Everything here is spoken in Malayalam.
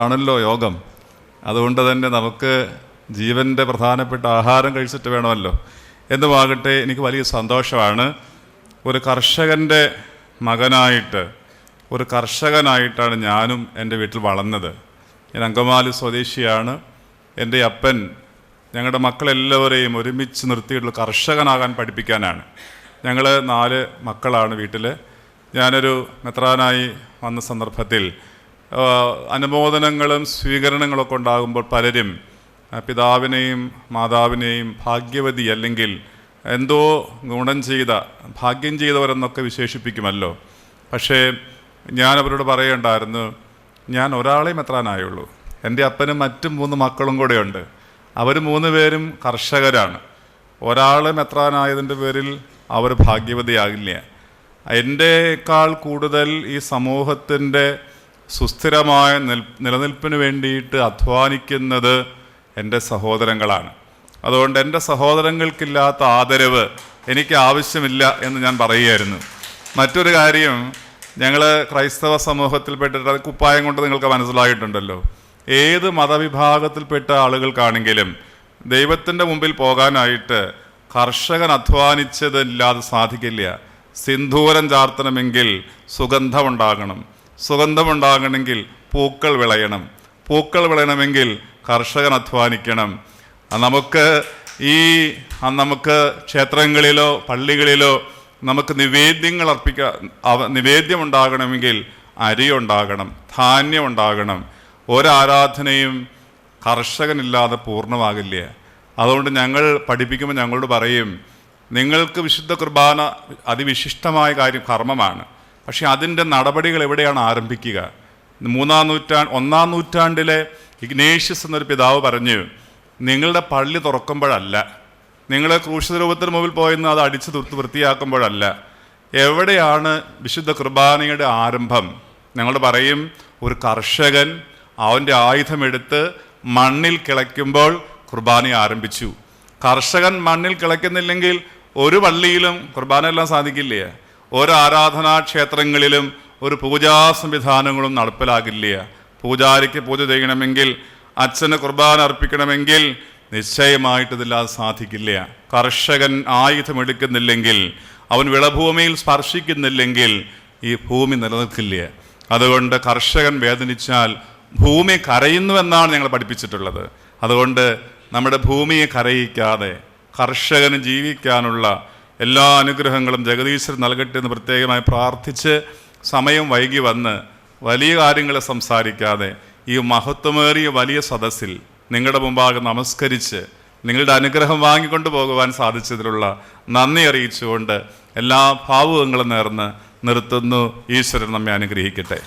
ആണല്ലോ യോഗം. അതുകൊണ്ട് തന്നെ നമുക്ക് ജീവന്റെ പ്രധാനപ്പെട്ട ആഹാരം കഴിച്ചിട്ട് വേണമല്ലോ. എന്നുമാകട്ടെ എനിക്ക് വലിയ സന്തോഷമാണ്. ഒരു കർഷകന്റെ മകനായിട്ട് ഒരു കർഷകനായിട്ടാണ് ഞാനും എന്റെ വീട്ടിൽ വളർന്നത്. ഞാൻ അങ്കമാലി സ്വദേശിയാണ്. എന്റെ അപ്പൻ ഞങ്ങളുടെ മക്കളെല്ലാവരെയും ഒരുമിച്ച് നിർത്തിയിട്ടുള്ള കർഷകനാകാൻ പഠിപ്പിക്കാനാണ്. ഞങ്ങൾ നാല് മക്കളാണ് വീട്ടിൽ ഞാനൊരു മെത്രാനായി വന്ന സന്ദർഭത്തിൽ അനുമോദനങ്ങളും സ്വീകരണങ്ങളൊക്കെ ഉണ്ടാകുമ്പോൾ പലരും പിതാവിനെയും മാതാവിനെയും ഭാഗ്യവതി അല്ലെങ്കിൽ എന്തോ ഗുണം ചെയ്ത ഭാഗ്യം ചെയ്തവരെന്നൊക്കെ വിശേഷിപ്പിക്കുമല്ലോ. പക്ഷേ ഞാൻ അവരോട് പറയേണ്ടായിരുന്നു ഞാൻ ഒരാളെ മെത്രാനായുള്ളൂ. എന്റെ അപ്പനും മറ്റും മൂന്ന് മക്കളും കൂടെയുണ്ട്. അവർ മൂന്ന് പേരും കർഷകരാണ്. ഒരാൾ മെത്രാനായതിന്റെ പേരിൽ അവർ ഭാഗ്യവതിയാകില്ല. എന്റെക്കാൾ കൂടുതൽ ഈ സമൂഹത്തിന്റെ സുസ്ഥിരമായ നിൽ നിലനിൽപ്പിന് വേണ്ടിയിട്ട് അധ്വാനിക്കുന്നത് എന്റെ സഹോദരങ്ങളാണ്. അതുകൊണ്ട് എന്റെ സഹോദരങ്ങൾക്കില്ലാത്ത ആദരവ് എനിക്ക് ആവശ്യമില്ല എന്ന് ഞാൻ പറയുകയായിരുന്നു. മറ്റൊരു കാര്യം ഞങ്ങൾ ക്രൈസ്തവ സമൂഹത്തിൽപ്പെട്ടിട്ട് കുപ്പായം കൊണ്ട് നിങ്ങൾക്ക് മനസ്സിലായിട്ടുണ്ടല്ലോ. ഏത് മതവിഭാഗത്തിൽപ്പെട്ട ആളുകൾക്കാണെങ്കിലും ദൈവത്തിന്റെ മുമ്പിൽ പോകാനായിട്ട് കർഷകൻ അധ്വാനിച്ചതില്ലാതെ സാധിക്കില്ല. സിന്ധൂരം ചാർത്തണമെങ്കിൽ സുഗന്ധമുണ്ടാകണം. സുഗന്ധമുണ്ടാകണമെങ്കിൽ പൂക്കൾ വിളയണം. പൂക്കൾ വിളയണമെങ്കിൽ കർഷകൻ അധ്വാനിക്കണം. നമുക്ക് ഈ നമുക്ക് ക്ഷേത്രങ്ങളിലോ പള്ളികളിലോ നമുക്ക് നിവേദ്യങ്ങൾ അർപ്പിക്കുക നിവേദ്യം ഉണ്ടാകണമെങ്കിൽ അരി ഉണ്ടാകണം ധാന്യം ഉണ്ടാകണം ഒരാരാധനയും കർഷകനില്ലാതെ പൂർണമാകില്ല? അതുകൊണ്ട് ഞങ്ങൾ പഠിപ്പിക്കുമ്പോൾ ഞങ്ങളോട് പറയും നിങ്ങൾക്ക് വിശുദ്ധ കുർബാന അതിവിശിഷ്ടമായ കാര്യം കർമ്മമാണ്. പക്ഷേ അതിന്റെ നടപടികൾ എവിടെയാണ് ആരംഭിക്കുക? മൂന്നാം നൂറ്റാണ്ട് ഒന്നാം നൂറ്റാണ്ടിലെ ഇഗ്നേഷ്യസ് എന്നൊരു പിതാവ് പറഞ്ഞു നിങ്ങളുടെ പള്ളി തുറക്കുമ്പോഴല്ല. നിങ്ങൾ ക്രൂശിത രൂപത്തിന് മുമ്പിൽ പോയെന്ന് അത് അടിച്ചു തുർത്ത് വൃത്തിയാക്കുമ്പോഴല്ല. എവിടെയാണ് വിശുദ്ധ കുർബാനയുടെ ആരംഭം? ഞങ്ങൾ പറയും ഒരു കർഷകൻ അവന്റെ ആയുധമെടുത്ത് മണ്ണിൽ കിളയ്ക്കുമ്പോൾ കുർബാന ആരംഭിച്ചു. കർഷകൻ മണ്ണിൽ കിളയ്ക്കുന്നില്ലെങ്കിൽ ഒരു പള്ളിയിലും കുർബാന എല്ലാം സാധിക്കില്ലേ? ഒരു ആരാധനാ ക്ഷേത്രങ്ങളിലും ഒരു പൂജാ സംവിധാനങ്ങളും നടപ്പിലാകില്ല. പൂജാരിക്ക് പൂജ ചെയ്യണമെങ്കിൽ അച്ഛന് കുർബാന അർപ്പിക്കണമെങ്കിൽ നിശ്ചയമായിട്ട് ഇതില്ലാതെ സാധിക്കില്ല. കർഷകൻ ആയുധമെടുക്കുന്നില്ലെങ്കിൽ അവൻ വിളഭൂമിയിൽ സ്പർശിക്കുന്നില്ലെങ്കിൽ ഈ ഭൂമി നിലനിൽക്കില്ല. അതുകൊണ്ട് കർഷകൻ വേദനിച്ചാൽ ഭൂമി കരയുന്നുവെന്നാണ് ഞങ്ങൾ പഠിപ്പിച്ചിട്ടുള്ളത്. അതുകൊണ്ട് നമ്മുടെ ഭൂമിയെ കരയിക്കാതെ കർഷകന് ജീവിക്കാനുള്ള എല്ലാ അനുഗ്രഹങ്ങളും ജഗദീശ്വരൻ നൽകട്ടെ എന്ന് പ്രത്യേകമായി പ്രാർത്ഥിച്ച് സമയം വൈകി വന്ന് വലിയ കാര്യങ്ങളെ സംസാരിക്കാതെ ഈ മഹത്വമേറിയ വലിയ സദസ്സിൽ നിങ്ങളുടെ മുമ്പാകെ നമസ്കരിച്ച് നിങ്ങളുടെ അനുഗ്രഹം വാങ്ങിക്കൊണ്ടു പോകുവാൻ സാധിച്ചതിലുള്ള നന്ദി അറിയിച്ചുകൊണ്ട് എല്ലാ ഭാവുകങ്ങളും നേർന്ന് നിർത്തുന്നു. ഈശ്വരൻ നമ്മെ അനുഗ്രഹിക്കട്ടെ.